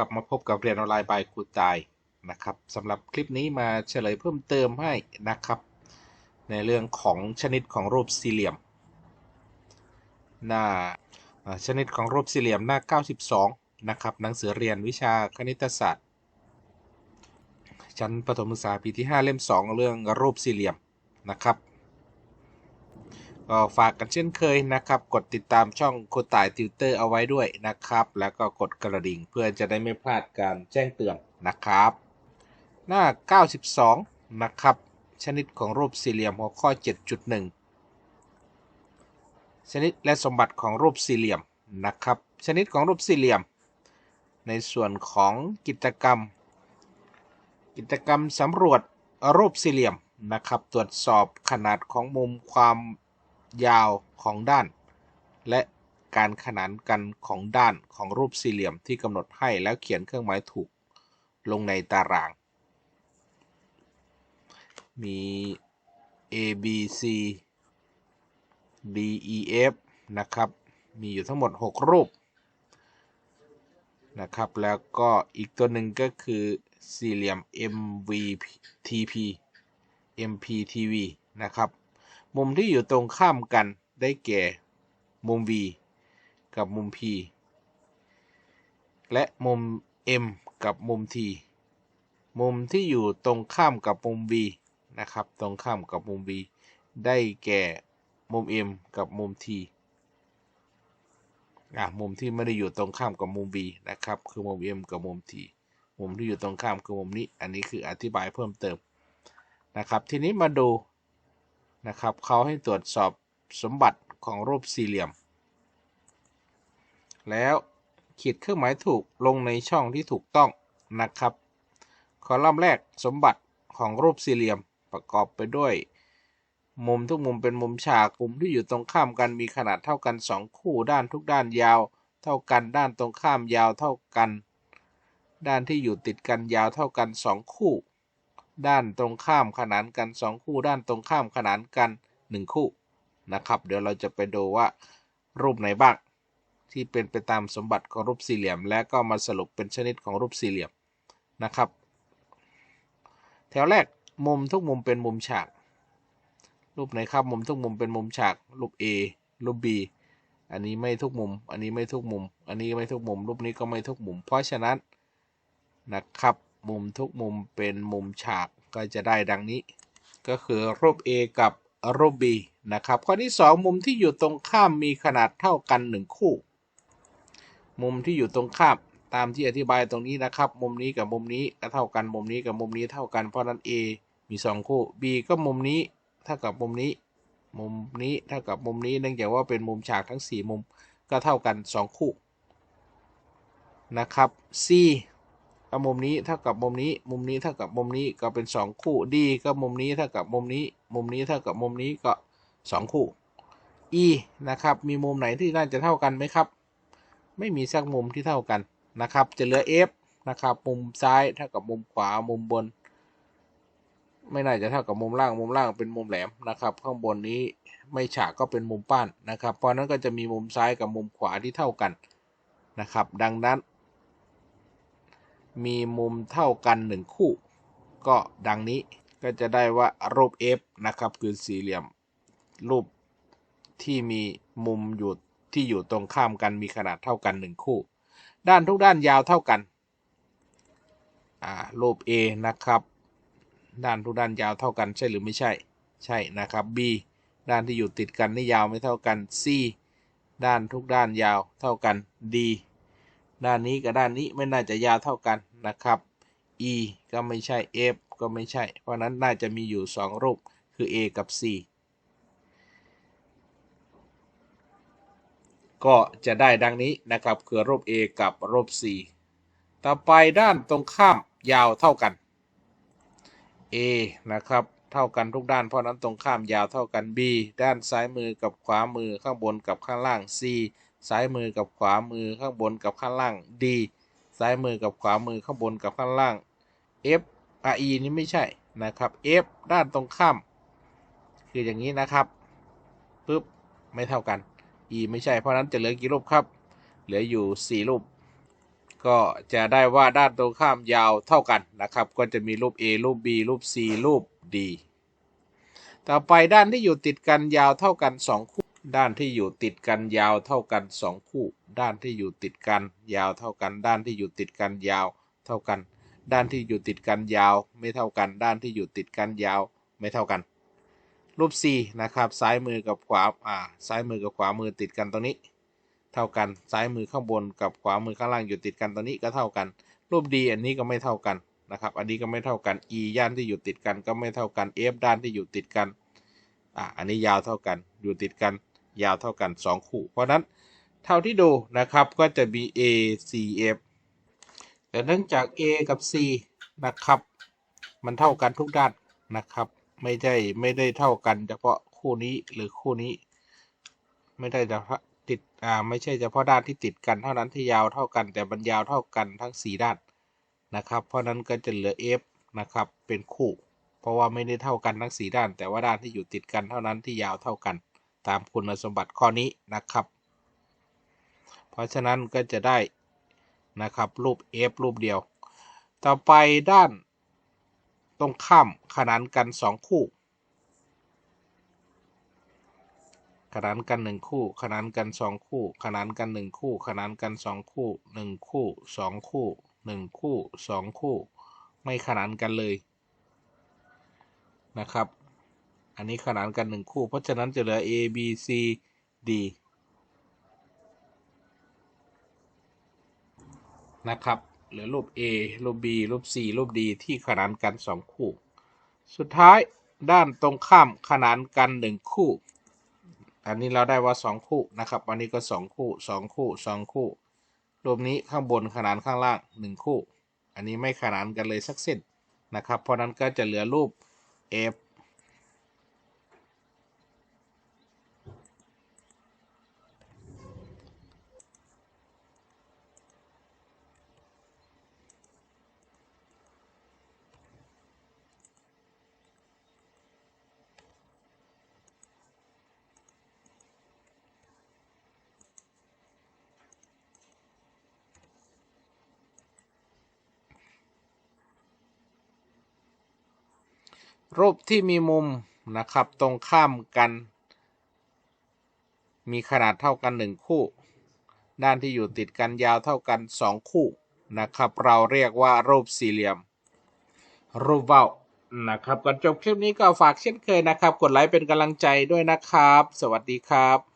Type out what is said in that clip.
ลับมาพบกับเรียนออนไลน์บายครูตายนะครับสำหรับคลิปนี้มาเฉลยเพิ่มเติมให้นะครับ ในเรื่องของชนิดของรูปสี่เหลี่ยม หน้าอ่าชนิดของรูปสี่เหลี่ยมหน้า 92 นะครับหนังสือเรียนวิชาคณิตศาสตร์ ชั้นประถมศึกษาปีที่ 5 เล่ม 2 เรื่องรูปสี่เหลี่ยมนะครับ ก็ฝากกันเช่นเคยนะครับ กดติดตามช่องโคตายติวเตอร์เอาไว้ด้วยนะครับ แล้วก็กดกระดิ่งเพื่อจะได้ไม่พลาดการแจ้งเตือนนะครับ หน้า 92 นะครับ ชนิดของรูปสี่เหลี่ยมหัวข้อ 7.1 ชนิดและสมบัติของรูปสี่เหลี่ยมนะครับ ชนิดของรูปสี่เหลี่ยม ในส่วนของกิจกรรม กิจกรรมสำรวจรูปสี่เหลี่ยมนะครับ ตรวจสอบขนาดของมุมความ ยาวของด้าน และการขนานกันของด้านของรูปสี่เหลี่ยมที่กำหนดให้แล้วเขียนเครื่องหมายถูกลงในตาราง มี A B C D E F นะครับ มีอยู่ทั้งหมด 6 รูปนะครับ แล้วก็อีกตัวหนึ่งก็คือสี่เหลี่ยม MVTP MPTV นะครับ มุมที่อยู่ตรงข้ามกันได้แก่ มุม V กับมุม P และมุม M กับมุม T มุมที่อยู่ตรงข้ามกับมุม V นะครับ ตรงข้ามกับมุม V ได้แก่มุม M กับมุม T อะมุมที่ไม่ได้อยู่ตรงข้ามกับมุม V นะครับ คือมุม M กับมุม T มุมที่อยู่ตรงข้ามคือมุมนี้ อันนี้คืออธิบายเพิ่มเติมนะครับ ทีนี้มาดู นะครับเขาให้ตรวจสอบสมบัติของรูปสี่เหลี่ยม แล้วขีดเครื่องหมายถูกลงในช่องที่ถูกต้องนะครับคอลัมน์แรกสมบัติของรูปสี่เหลี่ยมประกอบไปด้วย มุมทุกมุมเป็นมุมฉากมุมที่อยู่ตรงข้ามกันมีขนาดเท่ากัน 2 คู่ด้านทุกด้านยาว เท่ากันด้านตรงข้ามยาวเท่ากัน ด้านที่อยู่ติดกันยาวเท่ากัน 2 คู่ ด้านตรงข้ามขนานกัน 2 คู่ด้านตรงข้ามขนานกัน 1 คู่นะครับ เดี๋ยวเราจะไปดูว่ารูปไหนบ้างที่เป็นไปตามสมบัติของรูปสี่เหลี่ยม และก็มาสรุปเป็นชนิดของรูปสี่เหลี่ยมนะครับ แถวแรกมุมทุกมุมเป็นมุมฉาก รูปไหนครับมุมทุกมุมเป็นมุมฉาก รูป A รูป B อันนี้ไม่ทุกมุม อันนี้ไม่ทุกมุม อันนี้ไม่ทุกมุม รูปนี้ก็ไม่ทุกมุม เพราะฉะนั้นนะครับ มุมทุกมุมเป็นมุมฉากก็จะได้ดังนี้ ก็คือรูป A กับรูป B นะครับ ข้อที่ 2 มุมที่อยู่ตรงข้ามมีขนาดเท่ากัน 1 คู่ มุมที่อยู่ตรงข้ามตามที่อธิบายตรงนี้นะครับ มุมนี้กับมุมนี้ก็เท่ากัน มุมนี้กับมุมนี้เท่ากัน เพราะนั้น A มี 2 คู่ B ก็มุมนี้เท่ากับมุมนี้ มุมนี้เท่ากับมุมนี้ เนื่องจากว่าเป็นมุมฉากทั้ง 4 มุมก็เท่ากัน 2 คู่นะครับ C ก็มุมนี้เท่ากับมุมนี้ มุมนี้เท่ากับมุมนี้ก็เป็น 2 คู่ D ก็มุมนี้เท่ากับมุมนี้ มุมนี้เท่ากับมุมนี้ก็ 2 คู่ E นะครับ มีมุมไหนที่น่าจะเท่ากันไหมครับ ไม่มีสักมุมที่เท่ากันนะครับ จะเหลือ F นะครับ มุมซ้ายเท่ากับมุมขวา มุมบน ไม่น่าจะเท่ากับมุมล่าง มุมล่างเป็นมุมแหลมนะครับ ข้างบนนี้ไม่ฉากก็เป็นมุมป้านนะครับ เพราะนั้นก็จะมีมุมซ้ายกับมุมขวาที่เท่ากันนะครับ ดังนั้น มีมุมเท่ากัน 1 คู่ ก็ดังนี้ก็จะได้ว่ารูป F นะครับคือสี่เหลี่ยม รูปที่มีมุมอยู่ที่อยู่ตรงข้ามกันมีขนาดเท่ากัน 1 คู่ ด้านทุกด้านยาวเท่ากันรูป A นะครับ ด้านทุกด้านยาวเท่ากันใช่หรือไม่ใช่ ใช่นะครับ B ด้านที่อยู่ติดกันนี่ยาวไม่เท่ากัน C ด้านทุกด้านยาวเท่ากัน D ด้านนี้กับด้านนี้ไม่น่าจะยาวเท่ากันนะครับ E ก็ไม่ใช่ F ก็ไม่ใช่ เพราะนั้นน่าจะมีอยู่ 2 รูปคือ A กับ C ก็จะได้ดังนี้นะครับ คือรูป A กับรูป C ต่อไปด้านตรงข้ามยาวเท่ากัน A นะครับเท่ากันทุกด้านเพราะนั้นตรงข้ามยาวเท่ากัน B ด้านซ้ายมือกับขวามือข้างบนกับข้างล่าง C ซ้ายมือกับขวามือข้างบนกับข้างล่าง D ซ้ายมือกับขวามือข้างบนกับข้างล่าง F R E นี่ไม่ใช่นะครับ F ด้านตรงข้าม คืออย่างนี้นะครับปึ๊บไม่เท่ากัน E ไม่ใช่เพราะนั้นจะเหลือกี่รูปครับ เหลืออยู่ 4 รูป ก็จะได้ว่าด้านตรงข้ามยาวเท่ากันนะครับ ก็จะมีรูป A รูป B รูป C รูป D ต่อไปด้านที่อยู่ติดกันยาวเท่ากันสองคู่ ด้านที่อยู่ติดกันยาวเท่ากันสองคู่ ด้านที่อยู่ติดกัน ยาวเท่ากัน ด้านที่อยู่ติดกันยาวเท่ากัน ด้านที่อยู่ติดกันยาวไม่เท่ากัน ด้านที่อยู่ติดกันยาวไม่เท่ากัน รูป C นะครับ ซ้ายมือกับขวา อ่า ซ้ายมือกับขวามือติดกันตรงนี้ เท่ากัน ซ้ายมือข้างบนกับขวามือข้างล่างอยู่ติดกันตรงนี้ก็เท่ากัน รูป D อันนี้ก็ไม่เท่ากันนะครับ อันนี้ก็ไม่เท่ากัน E ย่านที่อยู่ติดกันก็ไม่เท่ากัน F ด้านที่อยู่ติดกัน อะอันนี้ยาวเท่ากัน อยู่ติดกัน ยาวเท่ากัน 2 คู่ เพราะนั้นเท่าที่ดูนะครับก็จะมี A C F แต่เนื่องจาก A กับ C นะครับ มันเท่ากันทุกด้านนะครับ ไม่ได้ไม่ได้เท่ากันเฉพาะคู่นี้หรือคู่นี้ ไม่ได้เฉพาะติดอ่าไม่ใช่เฉพาะด้านที่ติดกันเท่านั้นที่ยาวเท่ากัน แต่มันยาวเท่ากันทั้ง 4 ด้านนะครับ เพราะนั้นก็จะเหลือ F นะครับเป็นคู่ เพราะว่าไม่ได้เท่ากันทั้ง 4 ด้าน แต่ว่าด้านที่อยู่ติดกันเท่านั้นที่ยาวเท่ากัน ตามคุณสมบัติข้อนี้นะครับ เพราะฉะนั้นก็จะได้นะครับรูป F รูปเดียว ต่อไปด้านตรงข้ามขนานกัน 2 คู่ ขนานกัน 1 คู่ ขนานกัน 2 คู่ ขนานกัน 1 คู่ ขนานกัน 2 คู่ 1 คู่ 2 คู่ 1 คู่ 2 คู่ ไม่ขนานกันเลยนะครับ อันนี้ขนานกัน1คู่ เพราะฉะนั้นจะเหลือ A B C D นะครับ เหลือรูป A รูป B รูป C รูป D ที่ขนานกัน2คู่ สุดท้ายด้านตรงข้ามขนานกัน1คู่ อันนี้เราได้ว่า2คู่นะครับอันนี้ก็2คู่2คู่2คู่ รูปนี้ข้างบนขนานข้างล่าง1คู่ อันนี้ไม่ขนานกันเลยสักเส้นนะครับ เพราะนั้นก็จะเหลือรูป F รูปที่มีมุมนะครับตรงข้ามกัน มีขนาดเท่ากัน 1 คู่ ด้านที่อยู่ติดกันยาวเท่ากัน 2 คู่นะครับ เราเรียกว่ารูปสี่เหลี่ยม รูปเว้านะครับก่อนจบคลิปนี้ก็ฝากเช่นเคยนะครับ กดไลค์เป็นกำลังใจด้วยนะครับ สวัสดีครับ